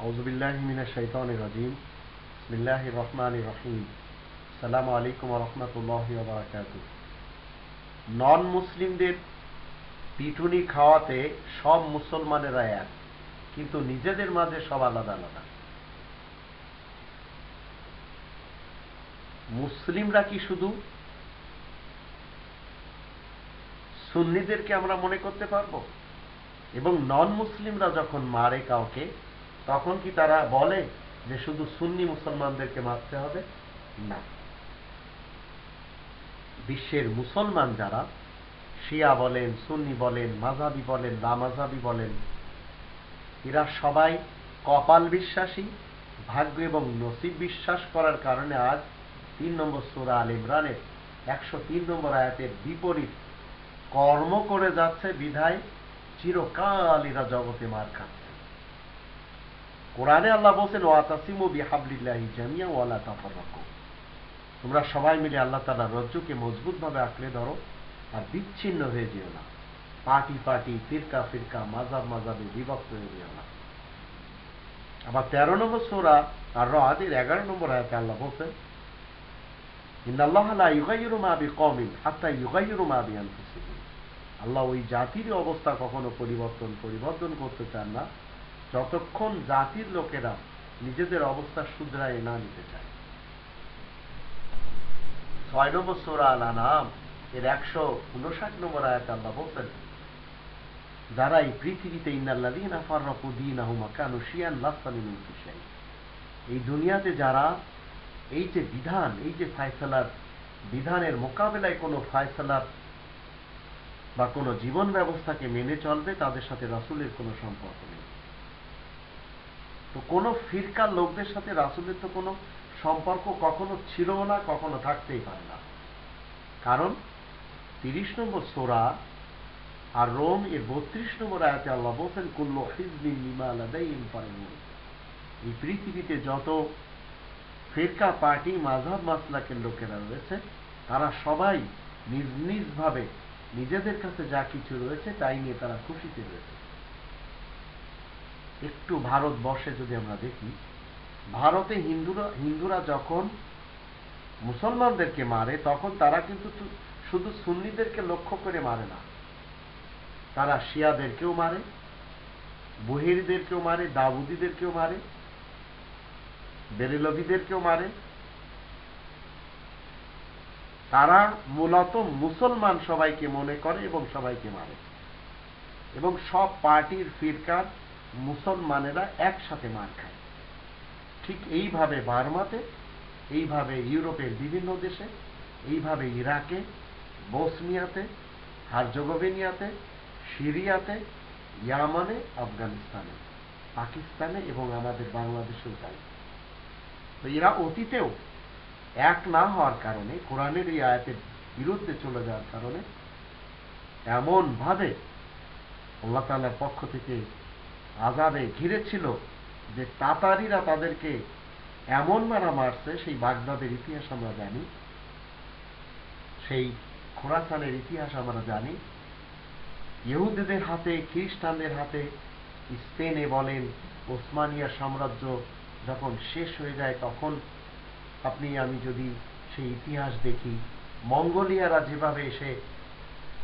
আউজুবিল্লাহ মিনা শৈতান রাজিম। বিসমিল্লাহ রহমান রহিম। সালাম আলাইকুম রহমতুল্লাহ বারাকাতু নন মুসলিমদের পিটুনি খাওয়াতে সব মুসলমানেরা এক, কিন্তু নিজেদের মাঝে সব আলাদা আলাদা। মুসলিমরা কি শুধু সুন্নিদেরকে আমরা মনে করতে পারব? এবং নন মুসলিমরা যখন মারে কাউকে তখন কি তারা বলে যে শুধু সুন্নি মুসলমানদেরকে মারতে হবে? না। বিশ্বের মুসলমান যারা, শিয়া বলেন, সুন্নি বলেন মাঝাবি বলেন লামাজাবি বলেন, এরা সবাই কপাল বিশ্বাসী, ভাগ্য এবং নসিব বিশ্বাস করার কারণে আজ তিন নম্বর সুরা আল ইমরানের একশো তিন নম্বর আয়াতের বিপরীত কর্ম করে যাচ্ছে বিধায় চিরকাল এরা জগতে মার খাচ্ছে। কোরআনে আল্লাহ বলছেন, ওয়াতাসিমু বিহাবলিল্লাহি জামিয়া ওয়ালা তাফাররাকু। তোমরা সবাই মিলে আল্লাহ তাআলা রজ্জুকে মজবুতভাবে আঁকড়ে ধরো আর বিচ্ছিন্ন হয়ে যেও না। পার্টি পার্টি, ফিরকা ফিরকা মাজাব মাজাবে বিভক্ত হয়ে যেও না। আবার তেরো নম্বর সোরা আর রাদের এগারো নম্বর আয়াতে আল্লাহ বলছেন আল্লাহ ওই জাতির অবস্থা কখনো পরিবর্তন পরিবর্তন করতে চান না। যতক্ষণ জাতির লোকেরা নিজেদের অবস্থা শুধরায় না নিতে চায়। ছয় নম্বর সোরা আল আনাম এর একশো উনষাট নম্বর আয়াত আল্লাহ বলতেন যারা এই পৃথিবীতে ইন্নাল্লাদিন আফার রকুদ্দিন আহমা কানু শিয়ান লাস্তামিন এই দুনিয়াতে যারা এই যে বিধান, এই যে ফায়সালার বিধানের মোকাবেলায় কোনো ফায়সালার বা কোনো জীবন ব্যবস্থাকে মেনে চলবে, তাদের সাথে রাসুলের কোনো সম্পর্ক নেই। তো কোনো ফিরকার লোকদের সাথে রাসুলের তো কোনো সম্পর্ক কখনো ছিল না, কখনো থাকতেই পারে না। কারণ তিরিশ নম্বর সোরা আর রোম এর বত্রিশ নম্বর আয়াতে আল্লাহ বলছেন, কুল্লো হিজবিন নিমা আলাদাই এই পৃথিবীতে যত ফেরকা, পার্টি মাঝাব মাসলাকের লোকেরা রয়েছে, তারা সবাই নিজ নিজ ভাবে নিজেদের কাছে যা কিছু রয়েছে, তাই নিয়ে তারা খুশিতে রয়েছে। একটু ভারতবর্ষে যদি আমরা দেখি, ভারতে হিন্দুরা হিন্দুরা যখন মুসলমানদেরকে মারে, তখন তারা কিন্তু শুধু সুন্নিদেরকে লক্ষ্য করে মারে না। তারা শিয়াদেরকেও মারে, বহিরদেরকেও মারে, দাউদিদেরকেও মারে বেরেলভিদেরকেও মারে। তারা মূলত মুসলমান সবাইকে মনে করে এবং সবাইকে মারে। এবং সব পার্টির ফিরকার মুসলমানেরা একসাথে মার খায়। ঠিক এইভাবে বার্মাতে, এইভাবে ইউরোপের বিভিন্ন দেশে, এইভাবে ইরাকে, বসনিয়াতে, হারজোগোভেনিয়াতে, সিরিয়াতে, ইয়ামানে, আফগানিস্তানে, পাকিস্তানে এবং আমাদের বাংলাদেশেও তাই। তো এরা অতীতেও এক না হওয়ার কারণে, কোরআনের এই আয়াতের বিরুদ্ধে চলে যাওয়ার কারণে এমন ভাবে আল্লাহ তালার পক্ষ থেকে আজাবে ঘিরেছিল যে তাতারিরা তাদেরকে এমন মারা মারছে, সেই বাগদাদের ইতিহাস আমরা জানি, সেই খোরাসানের ইতিহাস আমরা জানি। ইহুদিদের হাতে, খ্রিস্টানদের হাতে, স্পেনে বলেন, ওসমানিয়া সাম্রাজ্য যখন শেষ হয়ে যায়, তখন আপনি, আমি যদি সেই ইতিহাস দেখি, মঙ্গোলিয়ারা যেভাবে এসে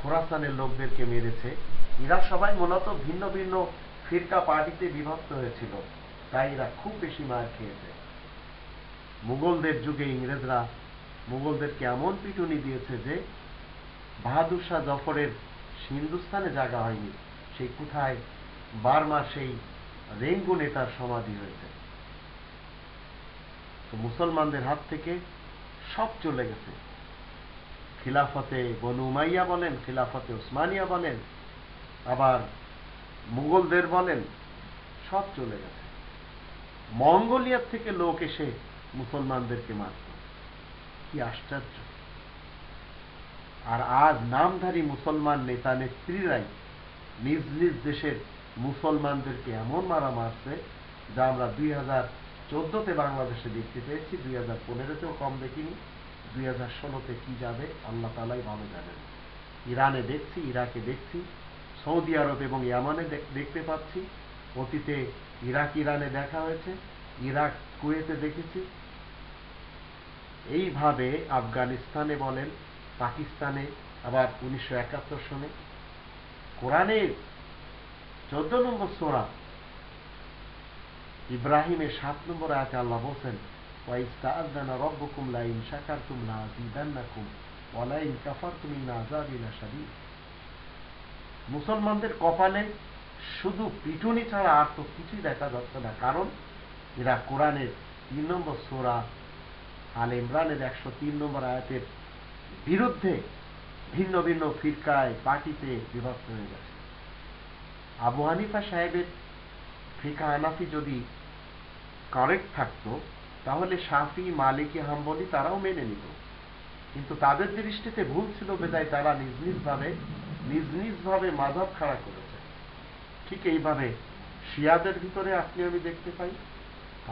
খোরাসানের লোকদেরকে মেরেছে, এরা সবাই মূলত ভিন্ন ভিন্ন ফিরকা পার্টিতে বিভক্ত হয়েছিল, তাই এরা খুব বেশি মার খেয়েছে। মুঘলদের যুগে ইংরেজরা মুঘলদেরকে এমন পিটুনি দিয়েছে যে বাহাদুর শাহ জফরের হিন্দুস্তানে জায়গা হয়নি সেই কোথায় বার্মা সেই রেঙ্গুনে তার সমাধি হয়েছে। তো মুসলমানদের হাত থেকে সব চলে গেছে। খিলাফতে বনু উমাইয়া বলেন, খিলাফতে ওসমানিয়া বলেন, আবার মুঘলদের বলেন, সব চলে গেছে। মঙ্গোলিয়ার থেকে লোক এসে মুসলমানদেরকে মারত। কি আশ্চর্য। আর আজ নামধারী মুসলমান নেতা নেত্রীরাই নিজ নিজ দেশের মুসলমানদেরকে এমন মারা মারছে, যা আমরা দুই হাজার চোদ্দতে বাংলাদেশে দেখতে পেয়েছি, দুই হাজার পনেরোতেও কম দেখিনি, দুই হাজার ষোলোতে কি যাবে, আল্লাহ তালাই ভালো জানেন। ইরানে দেখছি, ইরাকে দেখছি সৌদি আরব এবং ইয়ামানে দেখতে পাচ্ছি। অতীতে ইরাক, ইরানে দেখা হয়েছে। ইরাক, কুয়েতে দেখেছি। এইভাবে আফগানিস্তানে বলেন, পাকিস্তানে আবার উনিশশো একাত্তর সনে। কোরআনের চোদ্দ নম্বর সোরা, ইব্রাহিমের সাত নম্বর আয়াতে আল্লাহ বলছেন রাব্বুকুম লাইন শাকারতুম লাযিদান্নাকুম ওয়া লাইন কাফারতুম ইন আযাবি লাশাদীদ মুসলমানদের কপালে শুধু পিটুনি ছাড়া আর তো কিছুই দেখা যাচ্ছে না। কারণ এরা কোরআনের তিন নম্বর সোরা, আল ইমরানের একশো তিন নম্বর আয়াতের বিরুদ্ধে ভিন্ন ভিন্ন ফিরকায়, পার্টিতে বিভক্ত হয়ে গেছে। আবু হানিফা সাহেবের ফিকা আনাফি যদি কারেক্ট থাকতো, তাহলে সাফি মালিকি, হাম্বলি তারাও মেনে নিত। কিন্তু তাদের দৃষ্টিতে ভুল ছিল বেদায় তারা নিজ নিজ ভাবে নিজ নিজ ভাবে মাধব খাড়া করেছে। ঠিক এইভাবে শিয়াদের ভিতরে আপনি আমি দেখতে পাই।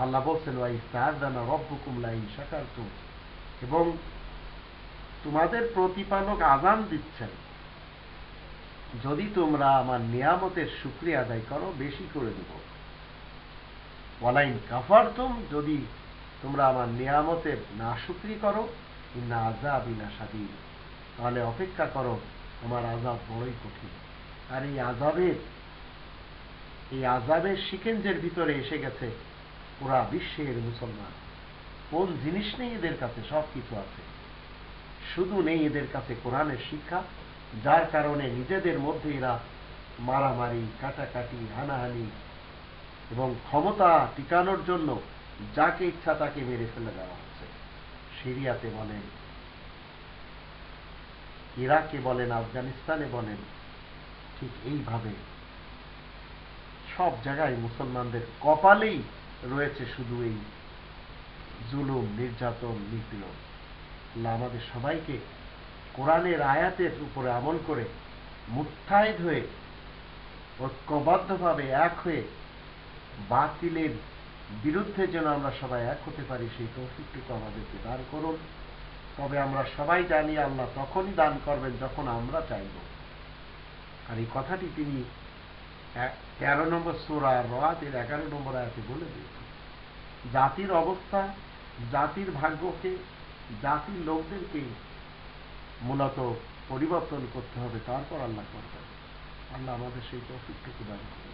আল্লাহ বলছেন ওয়াই সাহাদানা রব্বুকুম লাইন শাকারতুম। এবং তোমাদের প্রতিপালক আজান দিচ্ছেন, যদি তোমরা আমার নিয়ামতের সুক্রিয়া আদায় করো, বেশি করে দেব। ওয়ালাইন কাফারতুম, যদি তোমরা আমার নিয়ামতের না সুক্রি করো না আজাব ইনা সাদিন তাহলে অপেক্ষা করো আমার আজাব বড়ই কঠিন। আর এই আজাবের এই আজাবের শিকেঞ্জের ভিতরে এসে গেছে পুরা বিশ্বের মুসলমান। কোন জিনিস নেই এদের কাছে, সব কিছু আছে। শুধু নেই এদের কাছে কোরআনের শিক্ষা, যার কারণে নিজেদের মধ্যে এরা মারামারি, কাটাকাটি, হানাহানি এবং ক্ষমতা টিকানোর জন্য যাকে ইচ্ছা তাকে মেরে ফেলে দেওয়া হচ্ছে। সিরিয়াতে বলেন ইরাকে বলেন, আফগানিস্তানে বলেন, ঠিক এইভাবে সব জায়গায় মুসলমানদের কপালেই রয়েছে শুধু এই জুলুম, নির্যাতন, নিপীড়ন। আমাদের সবাইকে কোরআনের আয়াতের উপরে আমল করে মুত্থায়দ হয়ে, ঐক্যবদ্ধভাবে এক হয়ে বাতিলের বিরুদ্ধে যেন আমরা সবাই এক হতে পারি, সেই তৌফিকটুকু আমাদেরকে দান করুন। তবে আমরা সবাই জানি আল্লাহ তখনই দান করবেন যখন আমরা চাইব। আর এই কথাটি তিনি তেরো নম্বর সোরা রাতের এগারো নম্বর আয়াতে বলে দিয়েছেন। জাতির অবস্থা, জাতির ভাগ্যকে, জাতির লোকদেরকে মূলত পরিবর্তন করতে হবে, তারপর আল্লাহ করবেন। আল্লাহ আমাদের সেই তৌফিকটুকু দান করবেন